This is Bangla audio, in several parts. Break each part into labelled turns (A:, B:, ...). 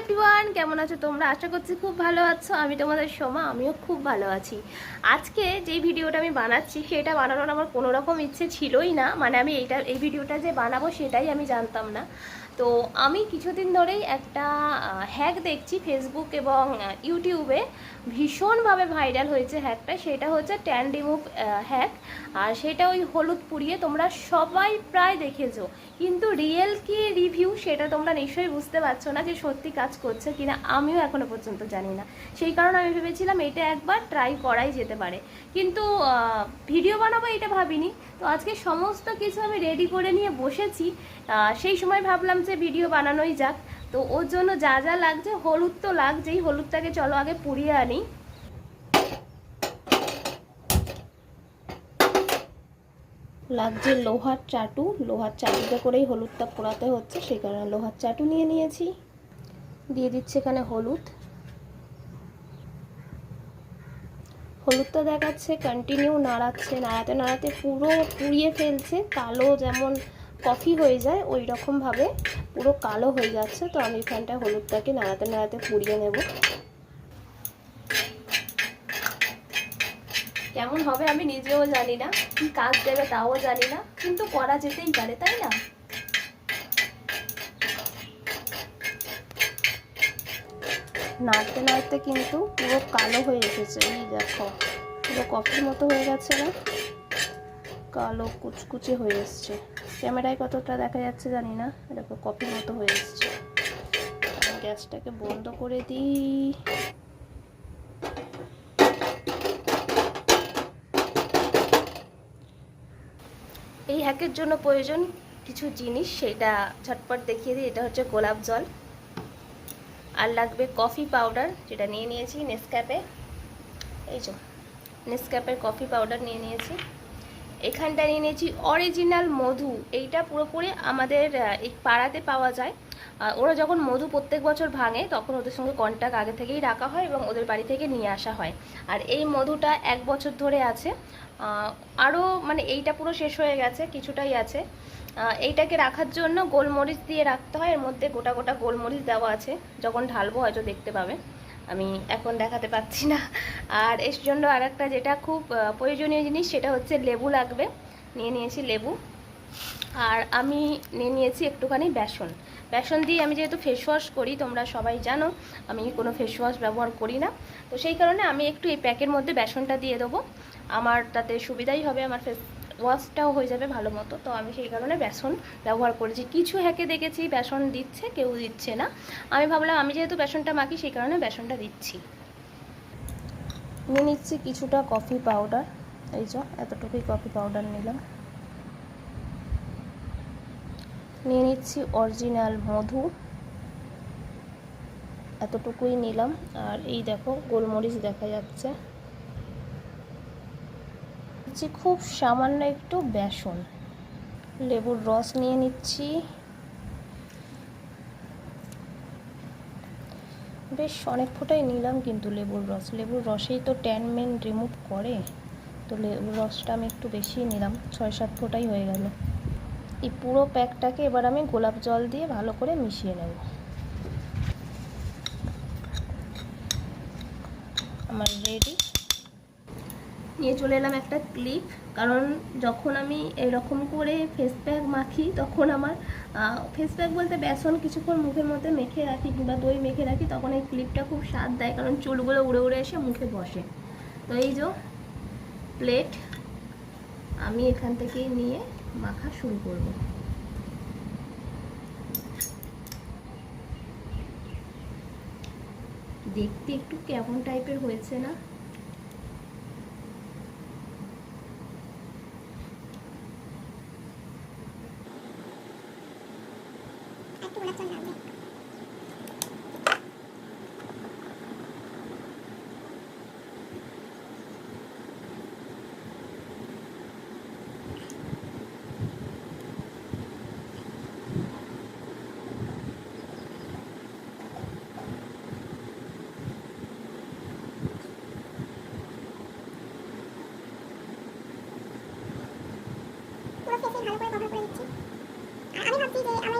A: এভরিওয়ান কেমন আছো তোমরা? আশা করছি খুব ভালো আছো। আমি তোমাদের সোমা, আমিও খুব ভালো আছি। আজকে যে ভিডিওটা আমি বানাচ্ছি, সেটা বানানোর আমার কোনোরকম ইচ্ছে ছিলই না। মানে আমি এইটা, এই ভিডিওটা যে বানাবো, সেটাই আমি জানতাম না। তো আমি কিছুদিন ধরেই একটা হ্যাক দেখছি ফেসবুক এবং ইউটিউবে ভীষণভাবে ভাইরাল হয়েছে হ্যাকটা সেটা হচ্ছে ট্যান রিমুভ হ্যাক আর সেটা ওই হলুদ পুড়িয়ে তোমরা সবাই প্রায় দেখেছ। কিন্তু রিয়েল কি রিভিউ সেটা তোমরা নিশ্চয়ই বুঝতে পারছ না যে সত্যি কাজ করছে কিনা। আমিও এখনও পর্যন্ত জানি না। সেই কারণে আমি ভেবেছিলাম এটা একবার ট্রাই করাই যেতে পারে। কিন্তু ভিডিও বানাবো এটা ভাবিনি। তো আজকে সমস্ত কিছু আমি রেডি করে নিয়ে বসেছি। সেই সময় ভাবলাম যে ভিডিও বানানোই যাক। তো ওর জন্য যা যা লাগছে, হলুদ তো লাগছেই। হলুদটাকে চলো আগে পুড়িয়ে আনি। লাগছে লোহার চাটু। লোহার চাটুতে করেই হলুদটা পোড়াতে হচ্ছে, সেই কারণে লোহার চাটু নিয়ে নিয়েছি। দিয়ে দিচ্ছে এখানে হলুদ। হলুদটা দেখাচ্ছে কন্টিনিউ নাড়াচ্ছে, নাড়াতে নাড়াতে পুরো পুড়িয়ে ফেলছে, কালো যেমন কফি হয়ে যায় ওই রকমভাবে পুরো কালো হয়ে যাচ্ছে। তো আমি এখানটায় হলুদটাকে নাড়াতে নাড়াতে পুড়িয়ে নেব। কেমন হবে আমি নিজেও জানি না, কি কাজ দেবে তাও জানি না, কিন্তু করা যেতেই পারে, তাই না? নাড়তে নাড়তে কিন্তু পুরো কালো হয়ে এসেছে, এই দেখো। পুরো কফির মতো হয়ে গেছে না? কালো কুচকুচে হয়ে এসছে। ক্যামেরায় কতটা দেখা যাচ্ছে জানি না, দেখো, কফির মতো হয়ে এসছে। গ্যাসটাকে বন্ধ করে দিই। এই হ্যাকের জন্য প্রয়োজন কিছু জিনিস, সেটা ঝটপট দেখিয়ে দিই। এটা হচ্ছে গোলাপ জল। আর লাগবে কফি পাউডার যেটা নিয়ে নিয়েছি নেসক্যাপে এই যে নেসক্যাপের কফি পাউডার নিয়ে নিয়েছি। এখানটা নিয়ে নিয়েছি অরিজিনাল মধু। এইটা পুরোপুরি আমাদের এই পাড়াতে পাওয়া যায়। ওরা যখন মধু প্রত্যেক বছর ভাঙে, তখন ওদের সঙ্গে কন্ট্যাক্ট আগে থেকেই রাখা হয় এবং ওদের বাড়ি থেকে নিয়ে আসা হয়। আর এই মধুটা এক বছর ধরে আছে। আরও মানে এইটা পুরো শেষ হয়ে গেছে, কিছুটাই আছে। এইটাকে রাখার জন্য গোলমরিচ দিয়ে রাখতে হয়। এর মধ্যে গোটা গোটা গোলমরিচ দেওয়া আছে। যখন ঢালবো হয়তো দেখতে পাবে। আমি এখন দেখাতে পাচ্ছি না। আর এর জন্য আর একটা যেটা খুব প্রয়োজনীয় জিনিস, সেটা হচ্ছে লেবু লাগবে। নিয়ে নিয়েছি লেবু। আর আমি নিয়ে নিয়েছি একটুখানি বেসন। বেসন দিয়ে আমি যেহেতু ফেস ওয়াশ করি, তোমরা সবাই জানো, আমি কোনো ফেস ওয়াশ ব্যবহার করি না। তো সেই কারণে আমি একটু এই প্যাকের মধ্যে বেসনটা দিয়ে দেবো। আমার তাতে সুবিধাই হবে আমার ফেস ওয়াশটাও হয়ে যাবে ভালো মতো। তো আমি সেই কারণে বেসন ব্যবহার করেছি। কিছু হ্যাকে দেখেছি বেসন দিচ্ছে, কেউ দিচ্ছে না। আমি ভাবলাম, আমি যেহেতু বেসনটা মাখি, সেই কারণে বেসনটা দিচ্ছি। নিয়ে নিচ্ছি কিছুটা কফি পাউডার এই যে, এতটুকুই কফি পাউডার নিলাম। নিয়ে নিচ্ছি অরিজিনাল মধু। এতটুকুই নিলাম। আর এই দেখো, গোলমরিচ দেখা যাচ্ছে। নিচ্ছি খুব সামান্য একটু বেসন। লেবুর রস নিয়ে নিচ্ছি। বেশ অনেক ফোটাই নিলাম কিন্তু লেবুর রস। লেবুর রসেই তো ট্যান মেন রিমুভ করে। তো লেবুর রসটা আমি একটু বেশি নিলাম ছয় সাত ফোটাই হয়ে গেল। এই পুরো প্যাকটাকে এবার আমি গোলাপ জল দিয়ে ভালো করে মিশিয়ে নেব। আমার রেডি। নিয়ে চলে এলাম একটা ক্লিপ কারণ যখন আমি এরকম করে ফেস প্যাক মাখি, তখন আমার ফেস প্যাক বলতে বেসন কিছুক্ষণ মুখের মধ্যে মেখে রাখি কিংবা দই মেখে রাখি, তখন এই ক্লিপটা খুব স্বাদ দেয়, কারণ চুলগুলো উড়ে উড়ে এসে মুখে বসে। তো এই যে প্লেট আমি এখান থেকেই নিয়ে মাখা শুরু করব। দেখতে একটু কেমন টাইপের হয়েছে না
B: একটু গোলাপ জল লাগবে পুরো ফেসে ভালো আমি ভাবছি যে আমার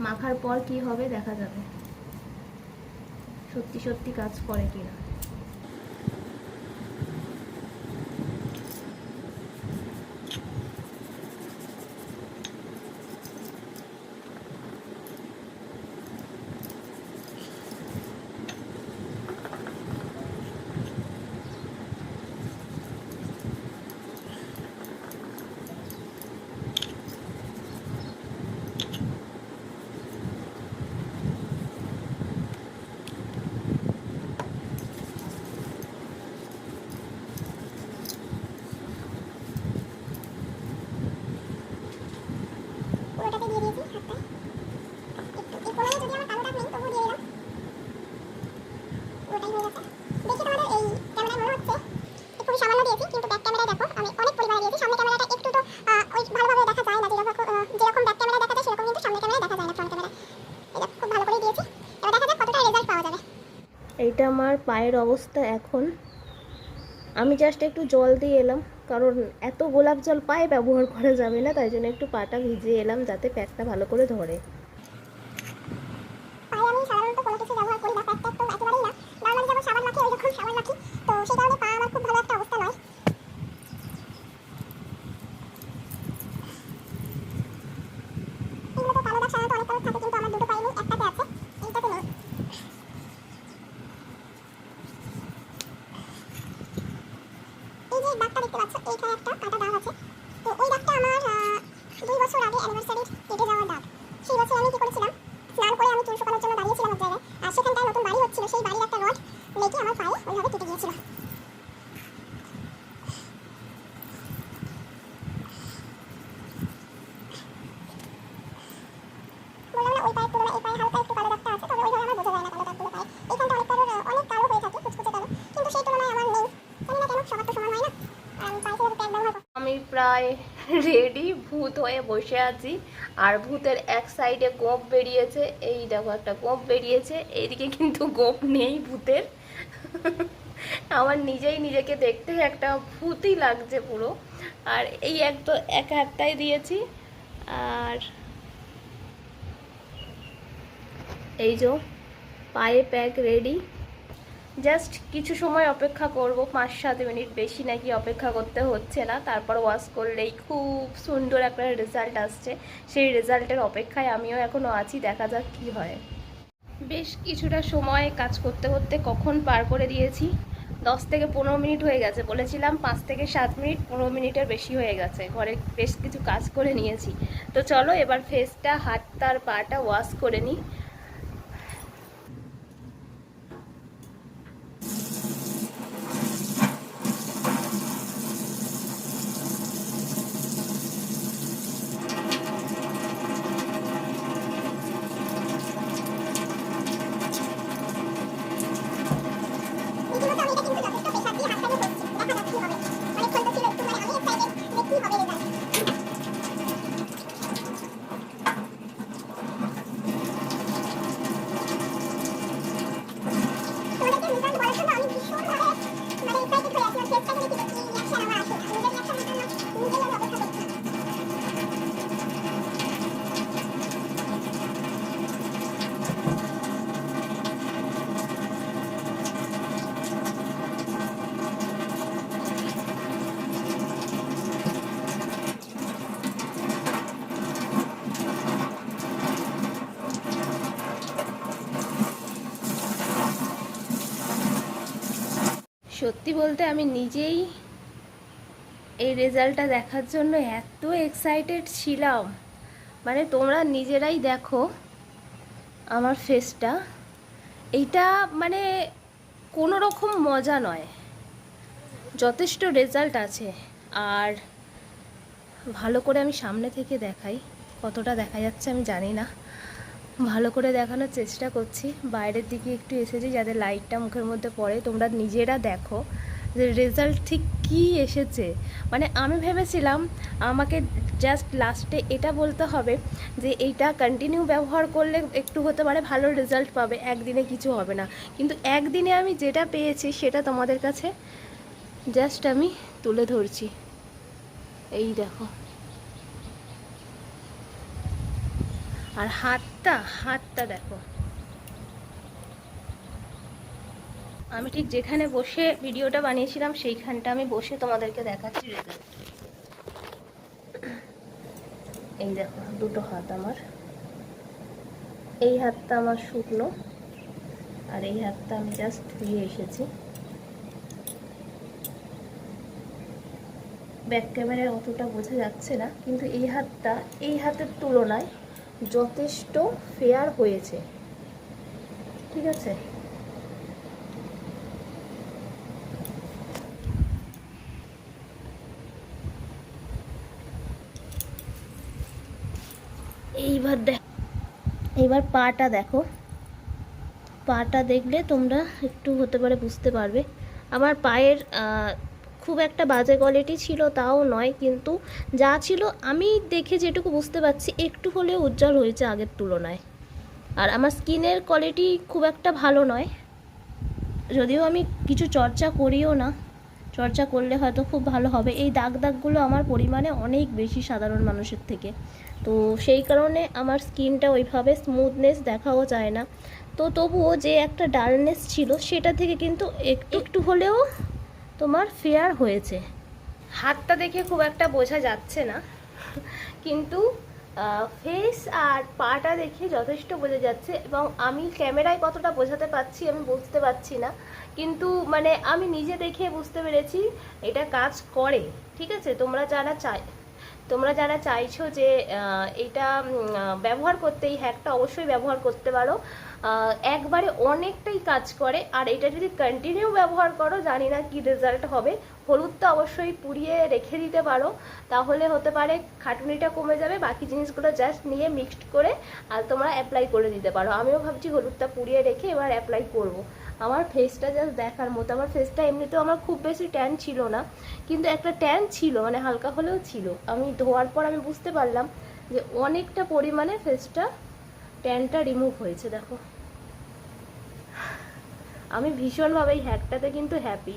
A: মাখার পর কি হবে দেখা যাবে। সত্যি সত্যি কাজ করে কিনা
B: পুরোটাতে দিয়ে দিয়েছি হাতটায় একটু এই কোনায় যদি আমার কালো দাগ নেই তবুও দিয়ে দিলাম পুরোটাই হয়ে গেছে দেখি তোমাদের এই ক্যামেরায় মনে হচ্ছে যে খুবই সামান্য দিয়েছি কিন্তু ব্যাক ক্যামেরায় দেখো আমি অনেক পরিমাণে দিয়েছি সামনে ক্যামেরাটা একটু তো আহ, ওই ভালোভাবে দেখা যায় না যেরকম আহ, যেরকম ব্যাক ক্যামেরায় দেখা যায় সেরকম কিন্তু সামনে ক্যামেরায় দেখা যায় না ফ্রন্ট ক্যামেরায় এটা খুব ভালো করেই দিয়েছি এবার দেখা যাক কতটা রেজাল্ট পাওয়া যাবে
A: এইটা আমার পায়ের অবস্থা এখন। আমি জাস্ট একটু জল দিয়ে এলাম, কারণ এত গোলাপ জল পায়ে ব্যবহার করা যাবে না, তাই জন্য একটু পাটা ভিজিয়ে এলাম যাতে প্যাকটা ভালো করে ধরে
B: পায়ে আমি সাধারণত কোনো কিছু ব্যবহার করি না প্যাক ট্যাক তো একেবারেই না নর্মালি যেমন সাবান মাখি ওই রকম সাবান মাখি তো সেই কারণে পা আমার খুব ভালো একটা অবস্থা নয় এগুলো তো কালো দাগ সাধারণত অনেক কালো থাকে কিন্তু আমার দুটো পায়ে নেই একটাতে আছে এইটাতে নেই এই যে দাগটা দেখতে পাচ্ছ এইখানে একটা কাটা দাগ আছে তো ওই দাগটা আমার আহ, দুই বছর আগে অ্যানিভার্সারির কেটে যাওয়ার দাগ সেই বছর আমি কি করেছিলাম স্নান করে আমি চুল শুকানোর জন্য দাঁড়িয়েছিলাম এক জায়গায় আর সেখানটায় নতুন বাড়ি হচ্ছিল সেই বাড়ির একটা রড লেগে আমার পায়ে ওইভাবে কেটে গিয়েছিল বললাম না ওই পায়ের তুলনায় এই পায়ে হালকা একটু কালো দাগটা আছে তবে ওইভাবে আমার বোঝা যায় না কালো দাগগুলো পায়ে এইখানটা অনেক কালো অনেক কালো হয়ে থাকে কুচকুচে কালো কিন্তু সেই তুলনায় আমার নেই জানি না কেন সবার তো সমান হয় না আর আমি পায়ে সেভাবে প্যাক ব্যবহার করি
A: আমি প্রায় রেডি, ভূত হয়ে বসে আছি। আর ভূতের এক সাইডে গোপ বেরিয়েছে। এই দেখো একটা গোপ বেরিয়েছে। এইদিকে কিন্তু গোপ নেই ভূতের। আমার নিজেই নিজেকে দেখতে একটা ভূতই লাগছে পুরো। আর এই এক তো এক হাতটাই দিয়েছি। আর এই যে পায়ে প্যাক রেডি জাস্ট কিছু সময় অপেক্ষা করব পাঁচ সাত মিনিট বেশি নাকি অপেক্ষা করতে হচ্ছে না। তারপর ওয়াশ করলেই খুব সুন্দর একটা রেজাল্ট আসছে। সেই রেজাল্টের অপেক্ষায় আমিও এখনও আছি, দেখা যাক কি হয়। বেশ কিছুটা সময় কাজ করতে করতে কখন পার করে দিয়েছি? দশ থেকে পনেরো মিনিট হয়ে গেছে, বলেছিলাম পাঁচ থেকে সাত মিনিট, পনেরো মিনিটের বেশি হয়ে গেছে। ঘরে বেশ কিছু কাজ করে নিয়েছি। তো চলো এবার ফেসটা হাতটা আর পাটা ওয়াশ করে নিই
B: রীতিমতো আমি এটা কিন্তু যথেষ্ট প্রেশার দিয়ে হাতটাকে করছি দেখা যাক কি হবে অনেকক্ষণ তো ছিল একটু মানে আমি এক্সাইটেড যে কি হবে রেজাল্ট তোমাদেরকে রেজাল্ট বলার জন্য আমি ভীষণভাবে মানে এক্সাইটেড হয়ে আছি আর ফেসটাকে দেখি কি রিয়াকশন আমার আসে নিজের রিয়াকশন নিজের না নিজেই আমি অপেক্ষা করছি
A: সত্যি বলতে আমি নিজেই এই রেজাল্টটা দেখার জন্য এত এক্সাইটেড ছিলাম। মানে তোমরা নিজেরাই দেখো আমার ফেসটা এইটা মানে কোনো রকম মজা নয়। যথেষ্ট রেজাল্ট আছে। আর ভালো করে আমি সামনে থেকে দেখাই, কতটা দেখা যাচ্ছে আমি জানি না। ভালো করে দেখানোর চেষ্টা করছি। বাইরের দিকে একটু এসেছি যাতে লাইটটা মুখের মধ্যে পড়ে। তোমরা নিজেরা দেখো যে রেজাল্ট ঠিক কী এসেছে। মানে আমি ভেবেছিলাম আমাকে জাস্ট লাস্টে এটা বলতে হবে যে এইটা কন্টিনিউ ব্যবহার করলে একটু হতে পারে ভালো রেজাল্ট পাবে, একদিনে কিছু হবে না। কিন্তু একদিনে আমি যেটা পেয়েছি সেটা তোমাদের কাছে জাস্ট আমি তুলে ধরছি। এই দেখো। আর হাতটা হাতটা দেখো। আমি ঠিক যেখানে বসে ভিডিওটা বানিয়েছিলাম, সেইখানটা আমি বসে তোমাদেরকে দেখাচ্ছি। এই দেখো, দুটো হাত আমার। এই হাতটা আমার শুকনো, আর এই হাতটা আমি জাস্ট ধুয়ে এসেছি। ব্যাক ক্যামেরায় অতটা বোঝা যাচ্ছে না, কিন্তু এই হাতটা, এই হাতের তুলনায় যথেষ্ট ফেয়ার হয়েছে। ঠিক আছে? এইবার দেখ এইবার পাটা দেখো। পাটা দেখলে তোমরা একটু হতে পারে বুঝতে পারবে। আমার পায়ের খুব একটা বাজে কোয়ালিটি ছিল, তাও নয়। কিন্তু যা ছিল, আমি দেখে যেটুকু বুঝতে পারছি, একটু হলেও উজ্জ্বল হয়েছে আগের তুলনায়। আর আমার স্কিনের কোয়ালিটি খুব একটা ভালো নয়। যদিও আমি কিছু চর্চা করিও না। চর্চা করলে হয়তো খুব ভালো হবে। এই দাগ দাগগুলো আমার পরিমাণে অনেক বেশি সাধারণ মানুষের থেকে। তো সেই কারণে আমার স্কিনটা ওইভাবে স্মুথনেস দেখাও যায় না। তো তবুও যে একটা ডালনেস ছিল, সেটা থেকে কিন্তু একটু একটু হলেও তোমার ফেয়ার হয়েছে। হাতটা দেখে খুব একটা বোঝা যাচ্ছে না। কিন্তু ফেস আর পাটা দেখে যথেষ্ট বোঝা যাচ্ছে এবং আমি ক্যামেরায় কতটা বোঝাতে পারছি আমি বুঝতে পারছি না। কিন্তু মানে আমি নিজে দেখে বুঝতে পেরেছি এটা কাজ করে। ঠিক আছে? তোমরা যারা চাই তোমরা যারা চাইছো যে এটা ব্যবহার করতে এই হ্যাকটা অবশ্যই ব্যবহার করতে পারো। একবারে অনেকটাই কাজ করে, আর এটা যদি কন্টিনিউ ব্যবহার করো, জানি না কি রেজাল্ট হবে। হলুদটা অবশ্যই পুড়িয়ে রেখে দিতে পারো। তাহলে হতে পারে খাটুনিটা কমে যাবে, বাকি জিনিসগুলো জাস্ট নিয়ে মিক্সড করে, আর তোমরা অ্যাপ্লাই করে দিতে পারো। আমিও ভাবছি হলুদটা পুড়িয়ে রেখে এবার অ্যাপ্লাই করব। আমার ফেসটা জাস্ট দেখার মতো। আমার ফেসটা এমনিতেও আমার খুব বেশি ট্যান ছিল না, কিন্তু একটা ট্যান ছিল মানে হালকা হলেও ছিল। আমি ধোয়ার পর আমি বুঝতে পারলাম যে অনেকটা পরিমাণে ফেসটা ট্যানটা রিমুভ হয়েছে, দেখো। আমি ভীষণভাবে এই হ্যাকটাতে কিন্তু হ্যাপি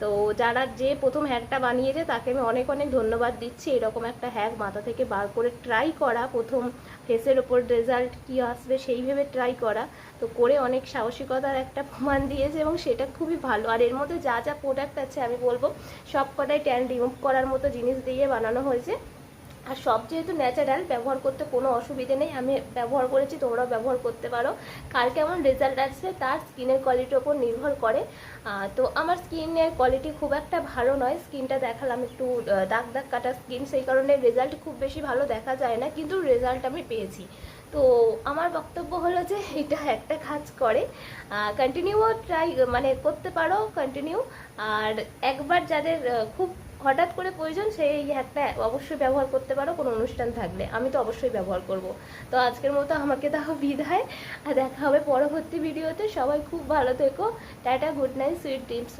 A: তো যারা যে প্রথম হ্যাকটা বানিয়েছে, তাকে আমি অনেক অনেক ধন্যবাদ দিচ্ছি। এরকম একটা হ্যাক মাথা থেকে বার করে ট্রাই করা, প্রথম ফেসের ওপর রেজাল্ট কী আসবে সেই ভেবে ট্রাই করা। তো করে অনেক সাহসিকতার একটা প্রমাণ দিয়েছে এবং সেটা খুবই ভালো। আর এর মধ্যে যা যা প্রোডাক্ট আছে, আমি বলব সব কটাই ট্যান রিমুভ করার মতো জিনিস দিয়ে বানানো হয়েছে। আর সব যেহেতু ন্যাচারাল ব্যবহার করতে কোনো অসুবিধে নেই। আমি ব্যবহার করেছি, তোমরাও ব্যবহার করতে পারো। কার কেমন রেজাল্ট আসছে, তার স্কিনের কোয়ালিটির ওপর নির্ভর করে। তো আমার স্কিনের কোয়ালিটি খুব একটা ভালো নয়। স্কিনটা দেখালাম একটু দাগ দাগ কাটা স্কিন সেই কারণে রেজাল্ট খুব বেশি ভালো দেখা যায় না, কিন্তু রেজাল্ট আমি পেয়েছি। তো আমার বক্তব্য হলো যে, এটা একটা কাজ করে। কন্টিনিউও ট্রাই মানে করতে পারো কন্টিনিউ আর একবার যাদের খুব হঠাৎ করে প্রয়োজন, সেই এই হ্যাকটা অবশ্যই ব্যবহার করতে পারো, কোনো অনুষ্ঠান থাকলে। আমি তো অবশ্যই ব্যবহার করব। তো আজকের মতো আমাকে তাও বিদায়, আর দেখা হবে পরবর্তী ভিডিওতে সবাই খুব ভালো থেকো। Tata good night sweet dreams